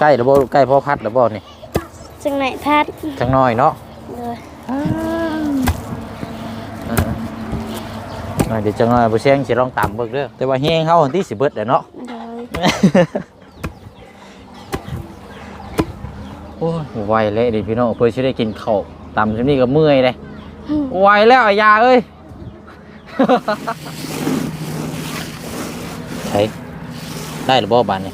ใกล้แล้วบ่ใกล้พ่อพัดแล้วบ่นี่จังไหนพัดจังน้อยเนาะเลยเอออ่าเดี๋ยวจังน้อยบ่เสียงสิลองตามเบิ่งเด้อแต่ว่าเฮงเฮาอันที่สิเบิดแหละเนาะเลยโอ้ยไหวเลยดิพี่น้องเพื่อจะได้กินข้าวตำจนนี่ก็เมื่อยเลยไหวแล้วอายาเอ้ยใช้ได้หรือบ่บานนี่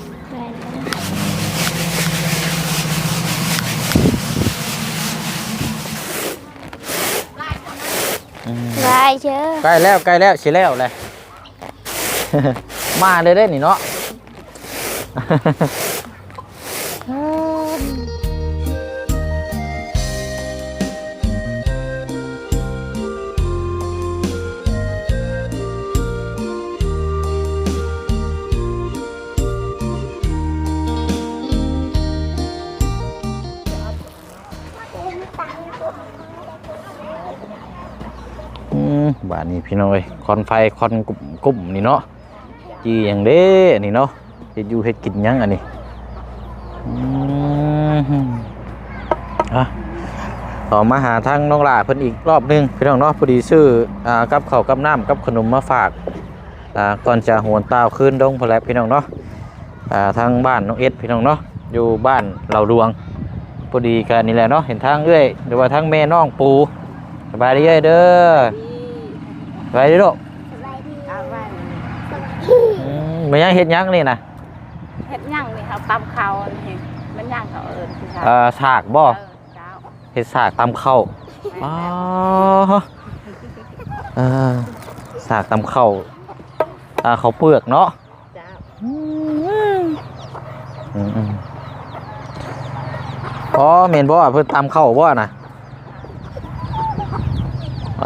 ได้แล้ว ได้เชื่อใกล้แล้วใกล้แล้วสิแล้วเลย มาเลยได้นี่เนาะ นนี้พี่น้อยคอนไฟคอนกุ่มกุ่มนี่เนาะจีอย่างเด้อนี่เนาะเฮ็ดอยู่เฮ็ดกินยังอันนี้อืมอะต่อมาหาทางน้องหลาเพิ่นอีกรอบนึงพี่น้องเนาะพอดีซื้ออ่ากับข้าวกับน้ำกับขนมมาฝากอ่าก่อนจะหวนตาวขึ้นดงพอแล้วพี่น้องเนาะอ่าทางบ้านน้องเอ็ดพี่น้องเนาะอยู่บ้านเหล่าดวงพอดีกันนี่แหละเนาะเห็นทางเอ้อยหรือว่าทางแม่น้องปูสบายดีเอ้ยเด้อ สบายดีลูกเอาไว้อืมมันยังเฮ็ดหยังนี่นะเฮ็ดหยังนี่เขาตำเขานี่มันหยังเขาเอิ้นคือเขาเอ่อสากบ่เออเจ้าเฮ็ดสากตำข้าวอ๋อเออสากตำข้าวอ่าข้าวเปลือกเนาะ เจ้าอืมอืมอ๋อแม่นบ่เพิ่นตำข้าวบ่น่ะ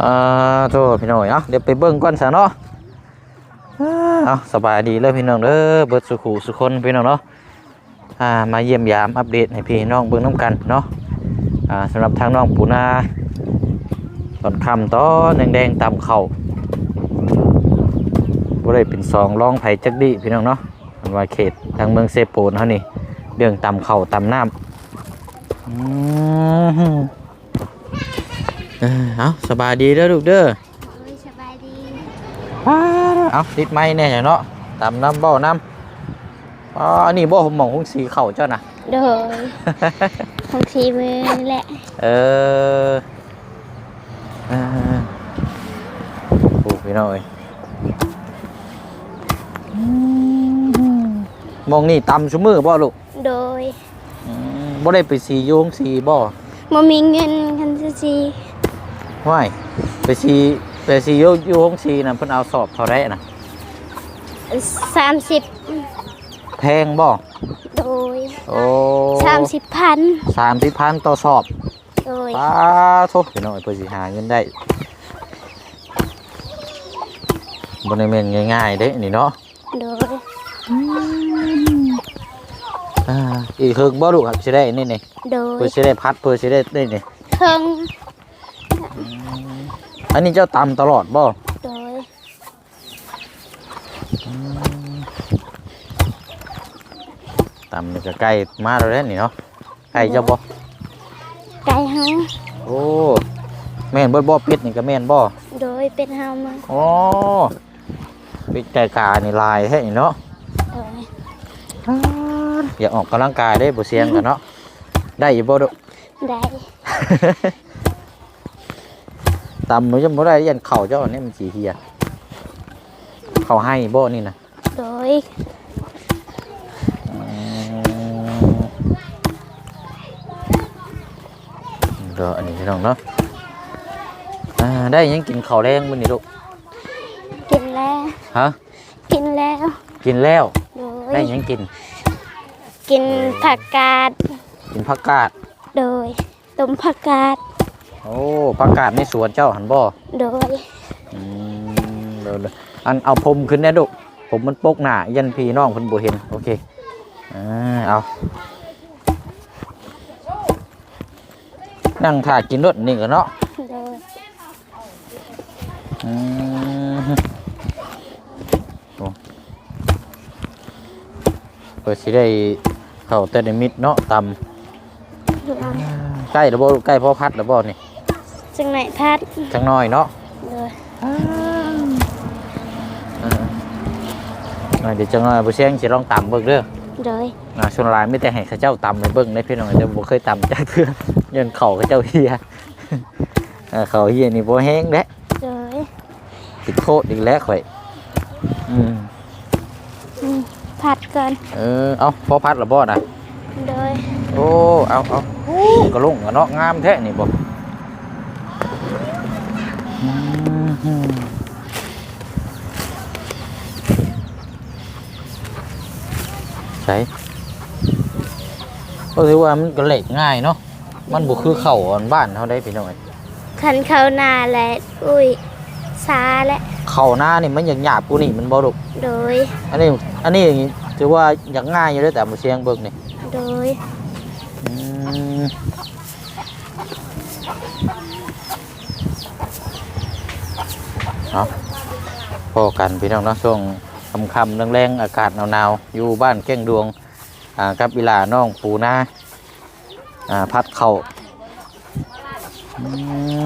อ่าโทษพี่น้อยเนาะเดี๋ยวไปเบิ่งก่อนซะเนาะเอาสบายดีเลยพี่น้องเด้อเบิดสุขุสุคนพี่น้องเนาะอ่ามาเยี่ยมยามอัปเดตให้พี่น้องเบิ่งน้ำกันเนาะอ่าสำหรับทางน้องปูนาตอนคำตอนแดงๆตามเข่าบ่ได้เป็นซองร้องไผจักดีพี่น้องเนาะมันว่าเขตทางเมืองเซโปนเฮานี่เรื่องตำเข่าตำน้ำอืม เอ้อเอาสบายดีเด้อลูกเด้อโอ้ยสบายดีเอาติดไม้แน่จ้ะเนาะตำน้ำบ่อน้ำอ๋ออันนี้บ่ผมมองคงสีเข่าเจ้านะโดยของทีมือนี่แหละเออเออโอ้พี่น้อยมองนี่ตำชุมือบ่ลูกโดยอืมบ่ได้ไปสีโยงสีบ่ บ่มีเงินกันซะสิว่ายไปสีไปสีโยโยงสีน่ะเพิ่นเอาสอบเท่าไรน่ะสามสิบแพงบ่โดยโอ้สามสิบพันสามสิบพันต่อสอบโดยป้าโทษพี่น้อยเพื่อสิหาเงินได้บนในเมนง่ายๆเด้นี่เนาะโดยอ่าอีกเฮิงบ่ลูกครับสิได้นี่นี่โดยเพื่อสิได้พัดเพื่อสิได้นี่นี่เพิ่ง อันนี้เจ้าตำตลอดบ่โดยตำนี่ก็ใกล้มาแล้วแหละนี่เนาะใกล้เจ้าบ่ไก่เฮาโอ้แม่นเบิดบ่เป็ดนี่ก็แม่นบ่โดยเป็นเฮามาอ๋อเป็ดไก่กานี่ลายแท้นี่เนาะโดยอยากออกกำลังกายได้บ่เสียงกันเนาะได้อยู่บ่ลูกได้ ตำมันจะบ่ได้ยันเข่าเจ้าอันนี้มันสีเฮียเขาให้บ่นี่นะโดยอืมเดี๋ยวอันนี้พี่น้องเนาะอ่าได้ยังกินข้าวแรงมื้อนี้ลูกกินแล้วฮะกินแล้ว กินแล้ว โดได้ยยังกิน กินผักกาดกินผักกาดโดยต้มผักกาด โอ้ผักกาดในสวนเจ้าหันบ่โดยอืมเดี๋ยวๆอันเอาผมขึ้นแน่ลูกผมมันปกหน้ายันพี่น้องเพิ่นบ่เห็นโอเคอ่าเอานั่งถ่ากินรถนี่ก็เนาะโดยอืมโอ้เปิดสิได้เข้าแต่ในมิดเนาะตำใกล้ระบ่ลูกใกล้พ่อพัดระบ่นี่ จังไหนพัดจังน้อยเนาะเลยเอออ่าเดี๋ยวจังน้อยบ่เสียงสิลองตำเบิ่งเด้อเลยอ่าส่วนหลายมีแต่ให้เขาเจ้าตำให้เบิ่งได้พี่น้องแต่บ่เคยตำจักเทื่อเงินเข้าเขาเจ้าเฮียเออเขาเฮียนี่บ่แห้งเด้เลยติดโทษอีกแล้วข่อยอืมอืมพัดก่อนเออเอาพ่อพัดระบ่น่ะเลยโอ้เอาเอาโอ้กระลุงกระเนาะงามแท้นี่บ ใช่ก็ถือว่ามันก็เล็กง่ายเนาะมันบุคือเข่าอันบ้านเขาได้พี่น้อยขันเข้าหนาและอุ้ยซาและเข่าหน้านี่มันอย่างหยาบกูนี่มันบ่ดุโดย อันนี้อันนี้ถือว่าอยากง่ายอยู่เด้อแต่มาเสียงเบิ่งนี่โดยอืมเอาพอกันพี่น้องเนาะช่วงคำคำแรงๆอากาศหนาวๆอยู่บ้านแก้งดวงอ่ากับเวลาน้องปูนาอ่าพัดเข่าอื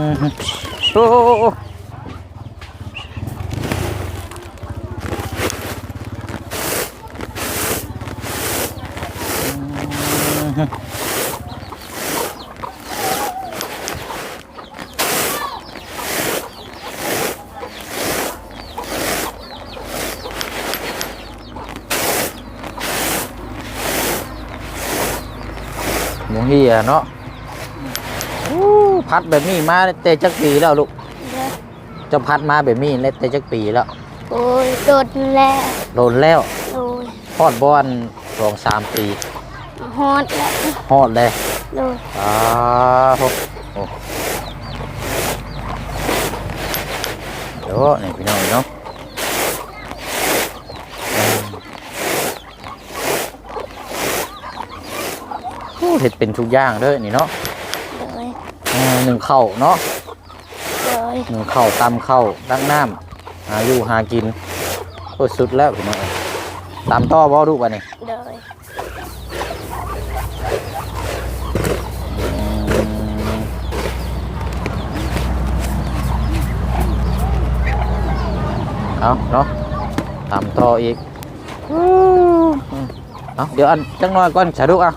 มโอ้ หมูเฮียเนาะอู้พัดแบบนี้มาแต่จักปีแล้วลูกเลยเจะพัดมาแบบนี้แต่จักปีแล้ว โอ้ยโดดแล้วโดนแล้วโอ้ยพอดบอนสองสามปีฮอดแล้วฮอดเลยโดยอ่าโอ้โอ้เดี๋ยวนี่พี่น้องเนาะอืมโอ้ เห็ดเป็นทุกอย่างเด้อนี่เนาะโดยอ่าหนึ่งเข่าวเนาะโดยหนึ่งเข่าวตำเข่าวตั้งน้ำหาอยู่หากินโคตรสุดแล้วพี่น้องเอ้ยตำต่อบ่ดูป่ะนี่โดยอืมเอาเนาะตำต่ออีกอืมเอาเดี๋ยวอันจังน้อยก่อนสาดุกอะ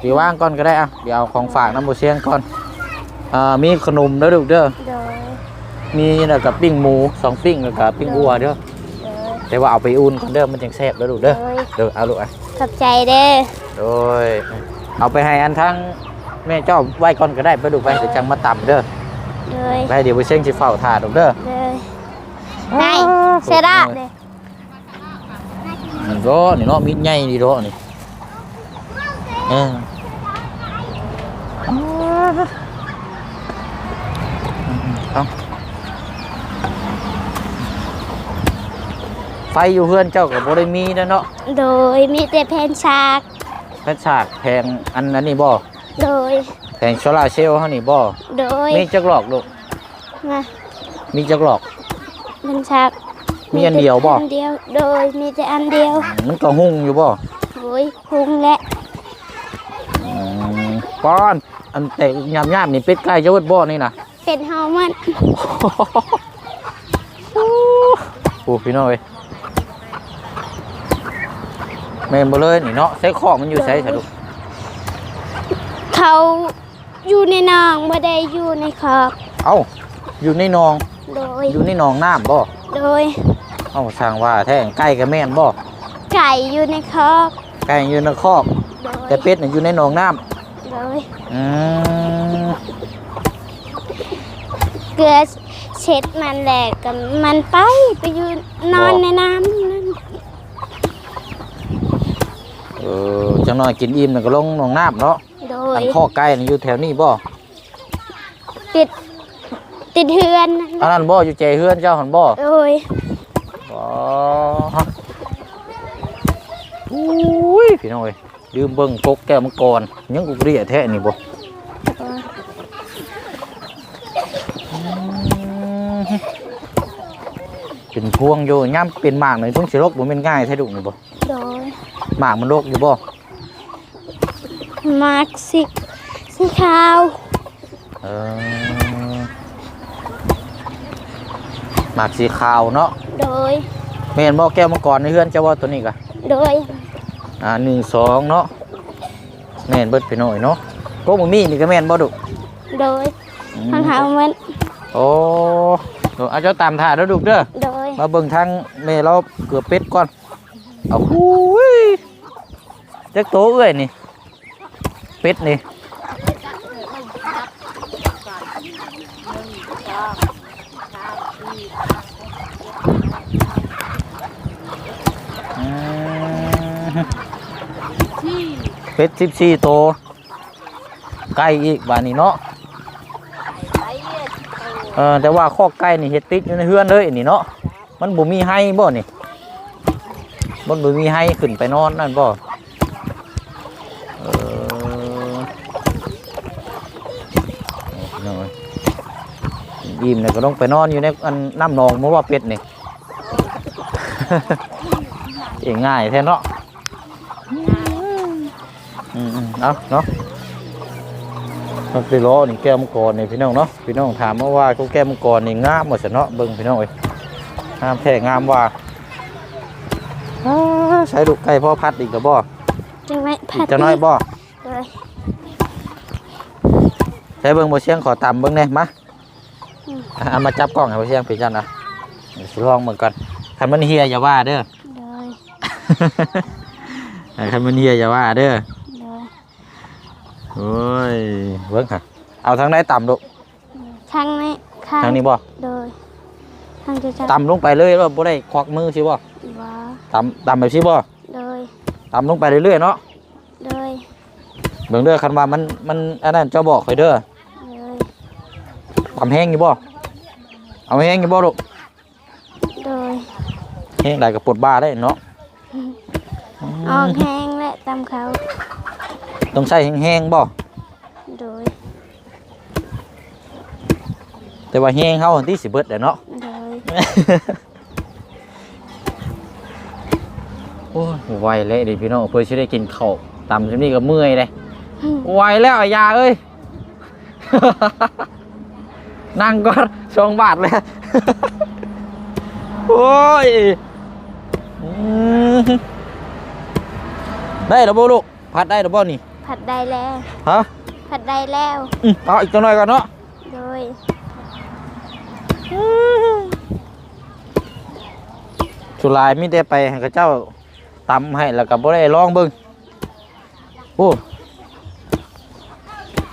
เดี๋ยวว่างก่อนก็ได้อะเดี๋ยวเอาของฝากน้ำโมเชียงก่อนอ่ามีขนมเด้อลูกเด้อโดยมีแล้วกับปิ้งหมูสองปิ้งแล้วกับปิ้งวัวเด้อโดยแต่ว่าเอาไปอุ่นก่อนเด้อมันจังแซ่บเด้อลูกเด้อโดยเด้อเอาลูกอะขอบใจเด้อโดยเอาไปให้อันทั้งแม่เจ้าไหว้ก่อนก็ได้ไปดูไปเดี๋ยวจังมาต่ำเด้อโดยไปเดี๋ยวไปเช่งสิเฝ้าถาดลูกเด้อ โดยนายเซราเด้อมันก็นี่เนาะมีดใหญ่ดีเนาะนี่ เออเอาไฟอยู่เพื่อนเจ้ากับบ่ได้มีนะเนาะ โดยมีแต่แผ่นฉากแพทฉากแพงอันนั้นนี่บ่โดยแพงโซลาร์เซลล์เฮานี่บ่โดยมีจักหลอกลูกมามีจักหลอกแผ่นฉากมีอันเดียวบ่อันเดียว โดยมีแต่อันเดียวมันก็หุ่งอยู่บ่โอ้ยพุงและอืม ป้อน อันแต่ยามยามๆนี่เป็ดไก่จะเวิดบ่นี่นะเป็นเฮามันโอ้พี่น้องเอ้ยแม่นบ่เลยนี่เนาะใส่ข้อมันอยู่ใส่สะดุกเขาอยู่ในหนองบ่ได้อยู่ในขอบเอ้าอยู่ในหนอง โดย อยู่ในหนองน้ำบ่ โดย เอ้าช่างว่าแท้ไก่ก็แม่นบ่ ไก่อยู่ในคอก ไก่อยู่ในคอก โดย แต่เป็ดน่ะอยู่ในหนองน้ำ โดยอืมเกลือเช็ดมันแหลกกับมันไปไปอยู่นอนในน้ำนั่นเออจังน้อยกินอิ่มน่ะก็ลงหนองน้ำเนาะโดอัยนข้อไก่น่ะอยู่แถวนี้บ่ติดติดเฮือนนั่นอันนั้นบ่อยู่ใจเฮือนเจ้าหั่นบ่โดยอ๋อฮะอุ้ยพี่น้องเอ้ย ลืมเบิ่งกกแก้วมังกรยังกูเรียแท้นี่บ่เป็นพวงอยู่ย่ำเป็นหมากหน่อยต้องสิโรคบ่แม่นง่ายแท้ดุนี่บ่โดยหมากมันโรคอยู่บ่มมักสีสีขาวเออหมากสีขาวเนาะโดยแม่นบ่แก้วมังกรในเฮือนเจ้าว่าตัวนี้กะโดย อ่าหนึ่งสองเนาะแม่นเบิดไปหน่อยเนาะก็บ่มีนี่ก็แม่นบ่ดุโดยอืมทางหามันโอ้เดี๋ยวเอาเจ้าตามถ่ายแล้วดุเด้อโดยมาเบิ่งทางแม่เราเกือบเป็ดก่อนเอาหูยจักโตเอ้ยนี่เป็ดนี่ เป็ดสิบสี่โตวไก่อีกบานนี้เนาะเออแต่ว่าข้อกไก่นี่เฮ็ดติดอยู่ในเฮือนเลยนี่เนาะมันบ่มีให้บ่นี่มันบ่มีให้ขึ้นไปนอนนั่นบ่เอออิ่มเนี่ยก็ต้องไปนอนอยู่ในอันน้ำนองบ่ว่าเป็ดนี่ เองง่ายแท้เนาะอืมๆ เอาเนาะมันไปล้อนี่แก้วมังกรนี่พี่น้องเนาะพี่น้องถามมาว่าเขาแก้วมังกรนี่งามหมดสเนาะเบิ่งพี่น้องเอ้ยงามแท้งามว่าอ้าใช้ลูกไก่พ่อพัดอีกกับบ่จังไหมอีผักดจะน้อยบ่โดยใช้เบิ่งบ่เชียงขอตำเบิ่งแหน่มาอะเอามาจับกล้องให้บ่เชียงพี่จันนะเดี๋ยวสิลองเบิ่งก่อนคันมันเฮียอย่าว่าเด้อโดยคันมันเฮียอย่าว่าเด้อ โดยโอ้ยเบิ่งค่ะเอาทางไหนต่ำลูกทางนี้ข้างทางนี้บ่โดยทางจะจับต่ำลงไปเลยว่าบ่ได้ควักมือสิบ่ว้าต่ำต่ำแบบสิบ่โดยต่ำลงไปเรื่อยๆเนาะโดยเบิ่งเด้อคันว่ามันมันอันนั้นเจ้าบอกข่อยเด้อโดยต่ำแห้งอยู่บ่เอาแห้งอยู่บ่ลูกโดยแห้งได้ก็ปวดบ้าได้เนาะออกแห้งและตามเขา ต้องใช้แห้งๆบ่โดยแต่ว่าแห้งเฮาที่สิเบิดแหละเนาะโดยโอ้ยไหวเลยดิพี่น้องเพื่อจะได้กินข้าวตำจนนี่ก็เมื่อยเลยไหวแล้วอะยาเอ้ยนั่งก็สองบาทเลยโอ้ยอืมได้แล้วบ่ลูกพัดได้แล้วบ่นี่ ผัดได้แล้ว ฮะผัดได้แล้ว อืมเอาอีกตัวหน่อยก่อนเนาะโดยสุรายมิได้ไปให้กับเจ้าตำให้แล้วก็บ่ได้ลองเบิ่งโอ้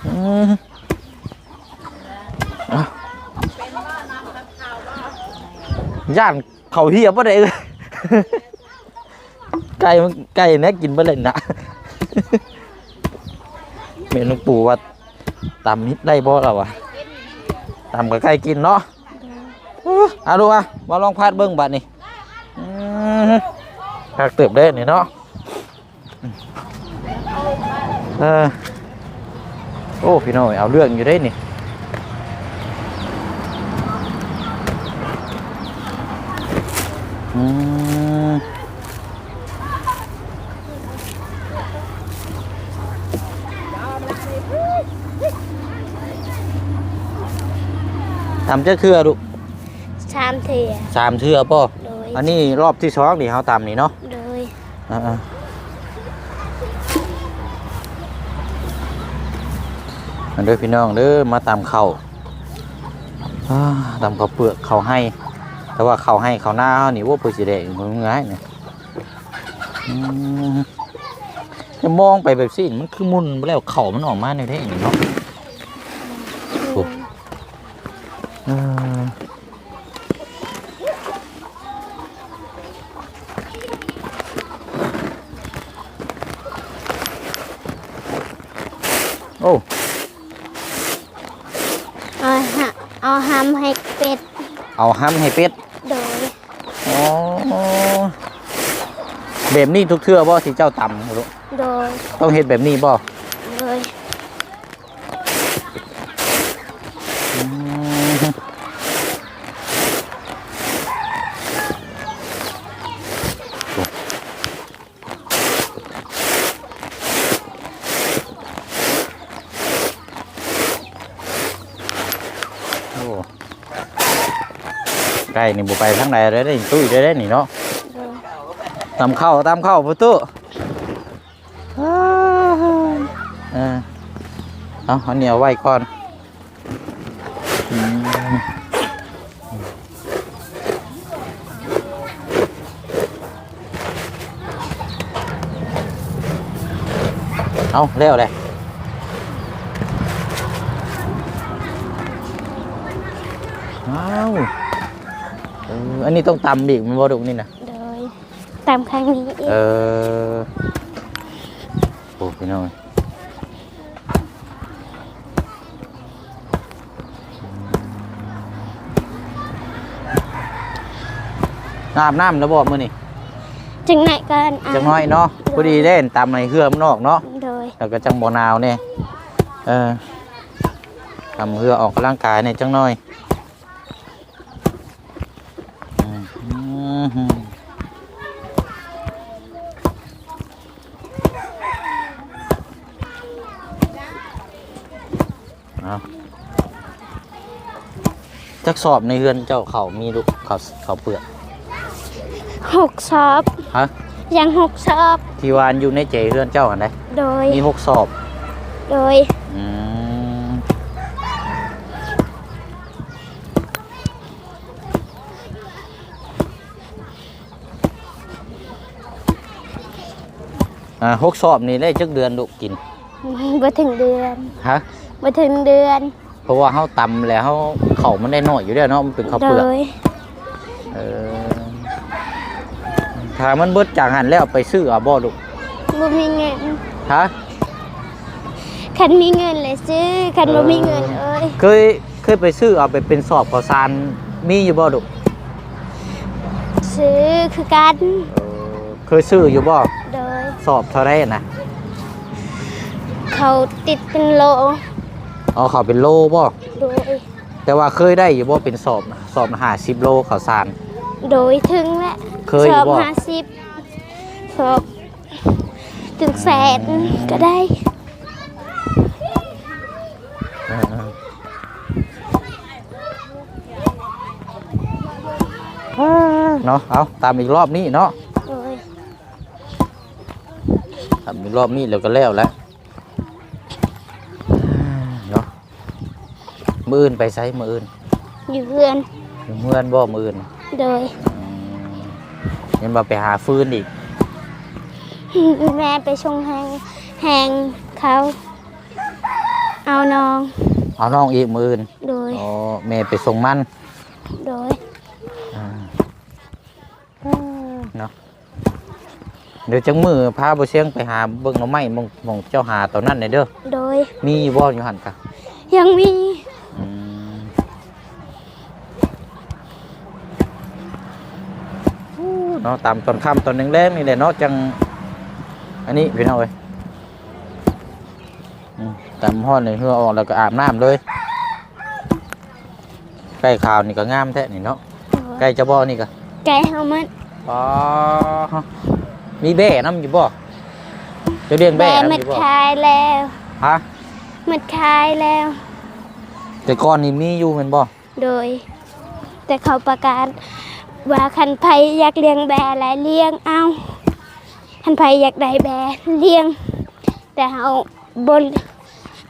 อืมอะย่านเขาเหียบ่ได้เลย ไก่มันไก่เนี่ยกินบ่เลยนะแม่หลวงปู่ว่าตำนิดได้บ่ล่ะวะตำกับใครกินเนาะอื้อเอาดูอะมาลองพาดเบิ้งบัดนี่หักเติบได้นี่เนาะเออโอ้พี่น้อยเอาเรื่องอยู่ได้นี่ ทำเจ้าเครือดูชามเถื่อสามเทือป่ะโดยอันนี้รอบที่สองนี่เขาทำนี่เนาะโดยอ่าๆอันเด้อพี่น้องเด้อมาตามเขาวอ่าตามเขาวเปลือกเขาวให้ แต่ว่าเขาวให้เขาวหน้าเขานี่ว่าเพื่อสิได้มันง่ายเนี่ยอืมจะมองไปแบบสิมันคือมุนไปแล้วเขามันออกมาในเท่นี่เนาะ โอ้ อืมโอ้ เอาหะเอาหำให้เป็ด เอา ห้ำให้เป็ดโดยอ๋อแบบนี้ทุกเทื่อบ่ที่เจ้าตำลูกโดยต้องเฮ็ดแบบนี้บ่ โดย อืม ใกล้ นี่บ่ไปทางใดเลยได้ตุ้ยได้ได้นี่เนาะโดยตามเข้าตามเข้าประตูเออเอาอันนี้เอาไว้ก่อนอืมเอาเร็วเลยเอาเอออันนี้ต้องตำอีกมันบ่ดุกนี่นะโดยตามครั้งนี้อีกเออโอ้พี่น้องอาบน้ำแล้วบอกมือนี่จังไหนกันอะจังน้อยเนาะพอดีเล่นตามในเครื่องนอกเนาะโดยแล้วก็จังบ่หนาวเนี่ยเออทำเพื่อออกกำลังกายเนี่ยจังน้อยอืมอืมเอาจั กสอบในเรือนเจ้าเขามีลูกเขาเขาเปลือกหกซอบฮะยังหกซอบที่วานอยู่ในเจเรือนเจ้าอันใดโดยมีหกสอบโดยอืมอ่าหกสอบนี่ได้จักเดือนลูกกินบ่ถึงเดือนฮะบ่ถึงเดือน เพราะว่าเขาตำแล้วเขาเขามันได้น้อยอยู่แล้วเนาะมันเป็นข้าวโดเปลือกยเออถ้ามันเบิดจากหันแล้วเอาไปซื้อเอาบ่ลูกบ่มีเงินฮะคันมีเงินเลยซื้อคันบ่มีเงินเอ้ยเคยเคยไปซื้อเอาไปเป็นสอบข้าวสารมีอยู่บ่ลูกซื้อคือกันเออเคยซื้ออยู่บ่โดยสอบเท่าไรนะเขาติดเป็นโล อ๋อเขาเป็นโลบ่โดย แต่ว่าเคยได้อยู่บ่เป็นสอบนะสอบหาสิบโลข้าวสาร โดยถึงและเคยสอบบ่ห้าสิบสอบถึงแสนก็ได้เนาะเอาตามอีกรอบนี้เนาะโดย ตามอีกรอบนี้แล้วก็แล้วแหล้วเนาะ มืออื่นไปไสมืออื่นอยู่เพื่อนอยู่เมื่อนบ่มืออื่นโดยอืมเห็นบ่ไปหาฟืนอีก แม่ไปชงแหงแหงเขา เอาน้อง เอาน้องอีกมืออื่นโดยอ๋อแม่ไปส่งมันโดยอ่าเนาะเดี๋ยวจังมือพาบ่เสียงไปหาเบิ่งหน่อไม้หมองหมองเจ้าหาตอนนั้นน่ะเด้อ โดย มีอยู่บ่อยู่หั่นกะยังมีอืม เนาะตามตอนค่ำตอนแรงๆนี่แหละเนาะจัง อันนี้พี่น้องเอ้ยอืมตามห้อนเลยเพื่อออกแล้วก็อาบน้ำเลยใกล้ข่าวนี่ก็งามแท้นี่เนาะใกล้จะบ่นี่ก็ไก่เฮามันอ๋อมีแบ่น้ำอยู่บ่จะเลี้ยงแบแบ่น้ำมัอดยู่บ่คายแล้วฮะมัดคายแล้ว แต่ก่อนนี่มีอยู่แม่นบ่โดย แต่เขาประกาศ ว่าคันไผอยากเลี้ยงแบร์และเลี้ยงเอาคันไผอยากได้แบร์เลี้ยง แต่เฮาบน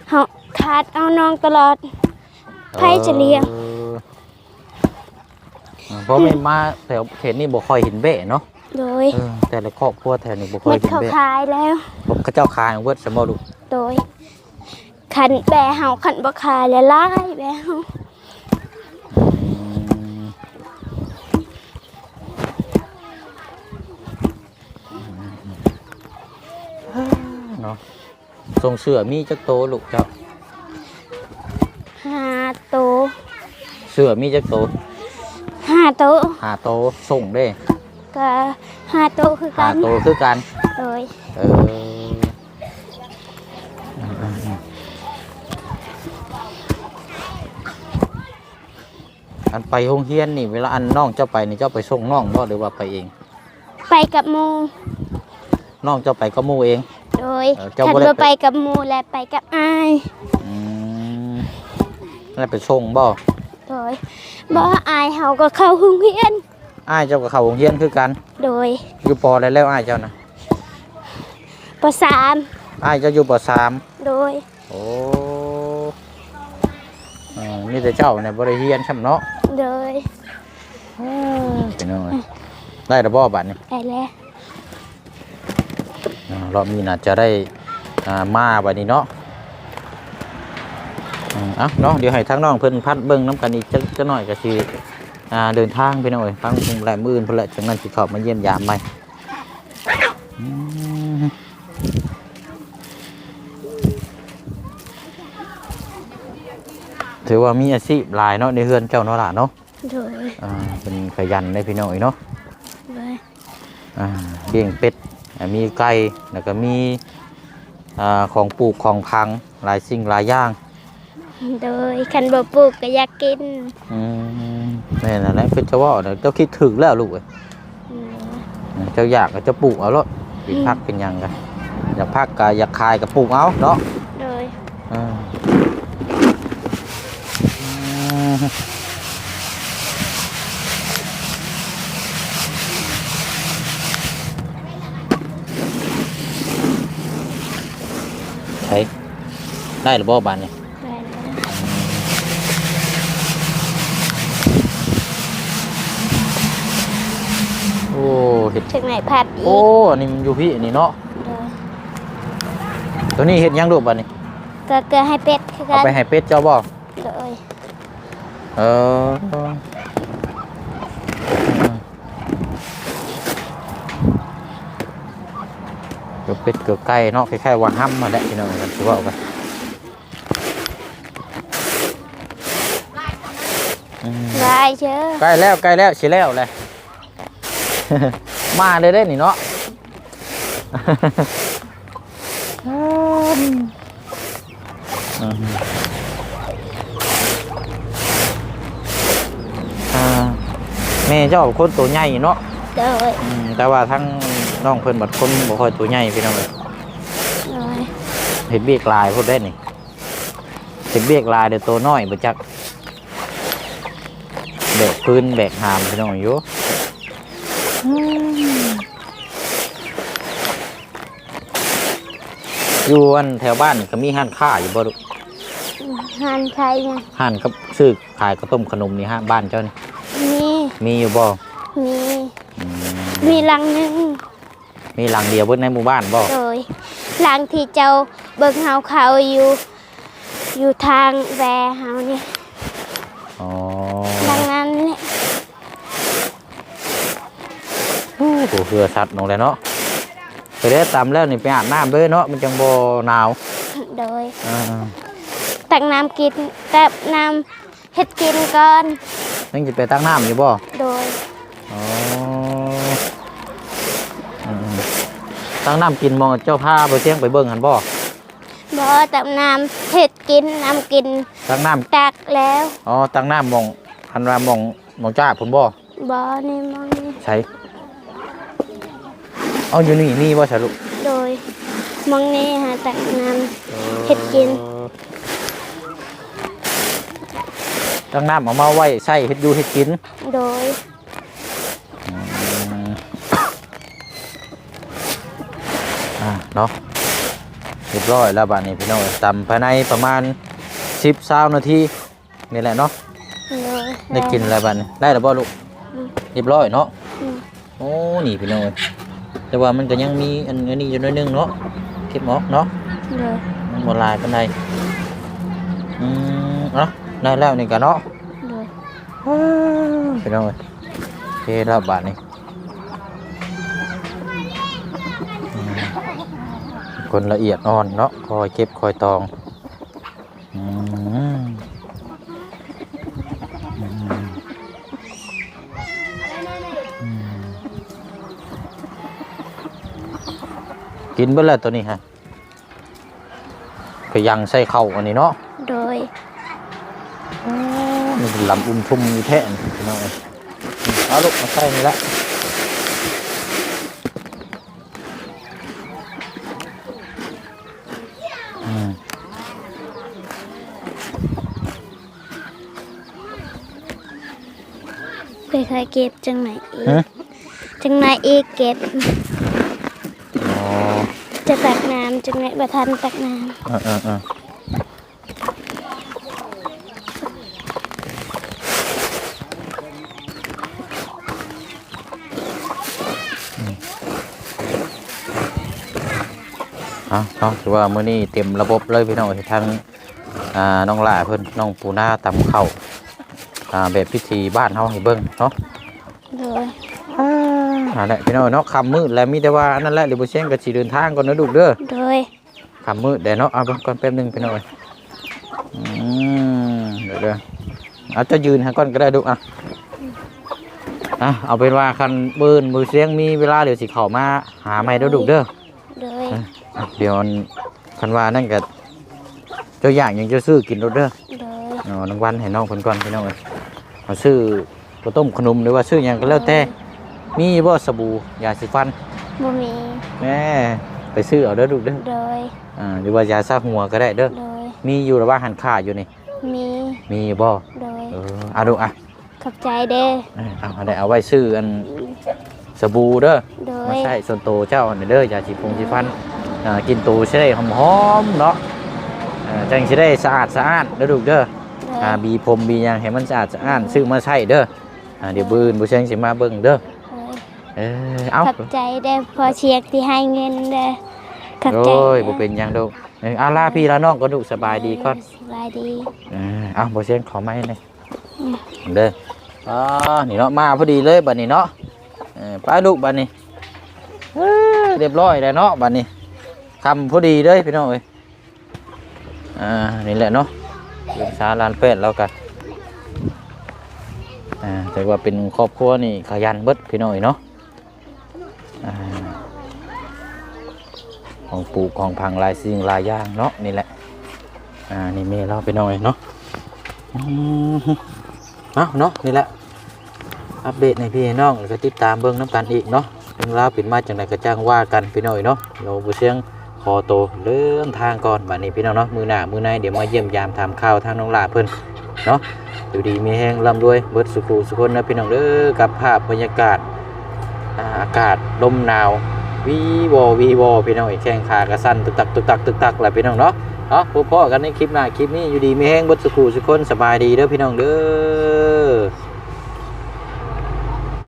เฮาขาดเอาน้องตลอดไผจะเลี้ยงออเพราะไม่มาแถวเขตนี่บ่ค่อยเห็นแบ่เนาะโดยเออแต่ละครอบครัวแถวนี้บ่ค่อมัยดเห็นเขาแบ่ขายแล้ว ผมเขาเจ้าคายเวิร์ดสมอดูโดยคันแบร์เฮาคันบ่ขายแล้วลายแบร์เฮา เนาะทรงเสื้อมีจักโตลูกเจ้าห้าโตเสื้อมีจักโตห้าโตหาโตส่งเด้ก็ห้าโตคือหากันโตคือกัน โดยเอออันไปโรงเรียนนี่ เวลาอันน้องเจ้าไปนี่เจ้าไปส่งน้องบ่หรือว่าไปเอง ไปกับหมูน้องเจ้าไปก็มู่เอง โดยเออเจ้าคันบ่ได้ บ่ไปไปกับหมูและไปกับอายอืมแล้วไปส่งบ่โดยบ่อายเฮาก็เข้าโรงเรียน อ้ายเจ้ากับเขาโรงเรียนคือกันโดยอยู่ปอแล้วแล้วอ้ายเจ้านะปสามอ้ายเจ้าอยู่ปสามโดยโอ้อ่ามีแต่เจ้าเนี่ยบริเรียนช่ำเนาะโดยเป็นยังไงได้ระบอบัตรนี่ไปแล้วอ่า รอบนี้น่าจะได้อ่ามาบัดนี้เนาะอืมเอะเนาะเดี๋ยวให้ทั้งน้องเพิ่นพัดเบิ่งน้ำกันอีกจักจักหน่อยก็สิอ่าเดินทางไปหน่อยฟังคงแลมืออื่นเพิ่นแหละจังนั้นสิเข้ามาเยี่ยมยามใหม่อืมถือว่ามีอาชีพหลายเนาะในเฮือนเจ้าเนาะล่ะเนาะโดยอ่าเป็นขยันได้พี่น้องอีกเนาะโดยอ่าเลี้ยงเป็ดอ่า มีไก่แล้วก็มีอ่าของปลูกของพังหลายสิ่งหลายอย่าง โดยคันบ่ปลูกก็อยากกินอืมนี่นแหละคือจะว่าเดี๋ยวเจ้าคิดถึงแล้วลูกเอ้ยอืมอืมเจ้าอยากก็จะปลูกเอาแล้วปิดพักเป็นหยังกันอยากพักก็อยากคายก็ปลูกเอาเนาะ โดย อ่าอืมใช้ ได้หรือบ่บานนี่ไปแล้วโอ้เห็ดถึงไหนพัดอีโอ้กอันนี้มันอยู่พี่อันนี้เนาะโดยตัวนี้เห็ดหยังดูบานนี่ก็เกลือให้เป็ดคือเอากันไปให้เป็ดเจ้าบ่โดยเออเกือบเป็ดเกือบไก่เนาะคล้ายๆว่าห้ำมาแล้วพี่น้องกันถือว่าเอาไป อืมลายเชื่อใกล้แล้วใกล้แล้วสิแล้วเลยมาเลยได้นี่เนาะอืมอ่าแม่เจ้าคนตัวใหญ่เนาะโดยอืมแต่ว่าทั้งน้องเพิ่นบัดคนบ่ค่อยตัวใหญ่พี่น้องเอ้ยโดยเห็ดเบียกลายพูดได้นี่เห็ดเบียกลายเดี๋ยวตัวน้อยบ่จัก พื้นแบกหามพี่น้องอยู่อยู่อันแถวบ้านก็มีห้านค้าอยู่บ่ลูกหานไทยเนี่ยห้านกับซื้อขายข้าวต้มขนมนี่ฮะบ้านเจ้านี่มีมีอยู่บ่มีมีหลังหนึ่งมีหลังเดียวบิดในหมู่บ้านบ่โดยหลังที่เจ้าเบิ่งเฮาเขาอยู่ อยู่ทางแวเฮานี่ โอ้โหเหือสัตว์ลงเลยเนาะไปได้ตามแล้วนี่ไปอาบน้ำเลยเนาะมันจังบ่หนาวโดยอ่าตักน้ำกินแต่น้ำเฮ็ดกินก่อนยังจะไปตั้งน้ำอยู่บ่โดยอ๋ออืมตั้งน้ำกินมองเจ้าผ้าไปเที่ยงไปเบิ่งหันบ่บ่ตักน้ำเฮ็ดกินน้ำกินตั้งน้ตักแล้วำอ๋อตั้งน้ำมองหันว่ามองมองจ้าผมบ่บ่นี่มองนี่ใช่ เอาอยู่นี่นี่บ่ใช่ลูกโดยมองนี่หาตักน้ำเฮ็ดกินตั้งน้ำเอามาไว้ใส่เฮ็ดอยู่เฮ็ดกิน โดยอืมอ่าเนาะเรียบร้อยแล้วบัดนี้พี่น้องตำภายในประมาณ10 20นาทีนี่แหละเนาะโดยได้กินอะไรบ้างได้แล้วบ่ลูกอืมเรียบร้อยเนาะอืมโอ้นี่พี่น้องเอ้ย แต่ว่ามันก็ยังมีอันอันนี้อยู่หน้อยหนึงเนาะเก็บออกเนาะโดยมันบ่หลายปานใดอืมเนาะได้แล้วนี่ก็เนาะโดยพี่น้องเอ้ยโอเคแล้วบาดนี้อืมคนละเอียดอ่อนเนาะคอยเก็บคอยตองอืม กินเบิ่แล้วตัวนี้ฮะก็ยังใส่เข้าอันนี้เนาะโดยมันเป็นลำอุ้มทุ่มอยู่แท้นี่พี่น้องเอ้ยเอาลูกมาใส่นี่ละอืมเคยเก็บจังไหนอีกฮะจังไหนอีกเก็บอ๋อจะตักน้ำ จังไหนประทันตักน้เออเออเออเอาเนาะถือว่ามื้อนี้เต็มระบบเลยพี่น้องทั้งอ่าน้องหล่าเพิ่นน้องปูนาตำข้าวอ่าแบบพิธีบ้านเฮาให้เบิ่งเนาะ นั่นแหละพี่น้องเนาะคำมืดแล้วมีแต่ว่าอันนั่นแหละเดี๋ยวบ่เชียงก็สิเดินทางก่อนนะลูกเด้อโดยคำมืดเดี๋ยวเนาะเอาเบิ่งก่อนแป๊บหนึงพี่น้องเอ้ยอืมเดี๋ยวเด้อเอาจะยืนให้ก่อนก็ได้ลูกอะอะเอาเป็นว่าคันมืนมือเสียงมีเวลาเดี๋ยวสิเข้ามาหาใหม่เด้อลูกเด้อโดยอะเดี๋ยวคันว่านั่นก็เจ้าอย่างยังจะซื้อกินรถเด้อโดยเอารางวัลให้น้องเพิ่นก่อนพี่น้องเอ้ยเอาซื้อข้าวต้มขนมหรือว่าซื้อหยังก็แล้วแต่ มีบ่สบู่ยาสีฟันบ่มีแม่ไปซื้อเอาเด้อลูกเด้อโดยอ่าหรือว่ายาซาหัวก็ได้เด้อโดยมีอยู่ระหว่างหันค่าอยู่นี่มีมีบ่โดยเออเอาดูอะขอบใจเด้อเออเอาได้เอาไว้ซื้ออันสบู่เด้อโดมายใช้ส่วนโตวเจ้าอันนี้เด้อยาสีฟงสีฟันอ่ากินตูใช้ได้หอมๆเนาะอ่าจังสิได้สะอาดสะอาดเด้อลูกเด้อโดยอ่าบีพรมบีหยังให้มันสะอาดสะอาดซื้อมาใช้เด้ออ่าเดี๋ยวบืนบ่เชิงสิมาเบิ่งเด้อโดย เออเอาขอบใจเด้อพอเชียกที่ให้เงินเด้อขอบใจโอ้ยบ่เป็นหยังดอกเอออาลาพี่ลาน้องก็ดูสบายดีก่อนสบายดีเออเอาบ่เสียงขอไม้หน่อยเด้ออ๋อนี่เนาะมาพอดีเลยบัดนี้เนาะเออไปลูกบัดนี้เอ้อเรียบร้อยแล้วเนาะบัดนี้คำพอดีเลยพี่น้องเอ้ยอ่านี่แหละเนาะเรื่องสาลานเป็ดแล้วกันอ่าแต่ว่าเป็นครอบครัวนี่ขยันเบิดพี่น้องเอ้ยเนาะอ่า ของปลูกของพังลายสิ่งลายย่างเนาะนี่แหละ อ่า นี่เมย์เราไปหน่อยเนาะอืมเอาเนาะนี่แหละ อัปเดตในพี่น้องก็ติดตามเบิ้งน้ำกันอีกเนาะเรื่องราวเป็นมาจากไหนก็จ้างว่ากันพี่น้อยเนาะเดี๋ยวบุเสียงคอโตเรื่องทางก่อนบัดนี้พี่น้องเนาะมือหน้ามือในเดี๋ยวมาเยี่ยมยามถามข่าวทางน้องลาเพิ่นเนาะอยู่ดีมีแห้งลำด้วยเบิดสุขุสุคนนะพี่น้องเด้อกับภาพบรรยากาศอ่าอากาศลมหนาว วีวอวีวอพี่น้องแข้งขากระสั้นตึกตักตึกตักตึกตักแหละพี่น้องเนาะเนาะพบพ่อกันในคลิปหน้าคลิปนี้อยู่ดีไม่แห้งบดสุขุสุคนสบายดีเด้อพี่น้องเด้อ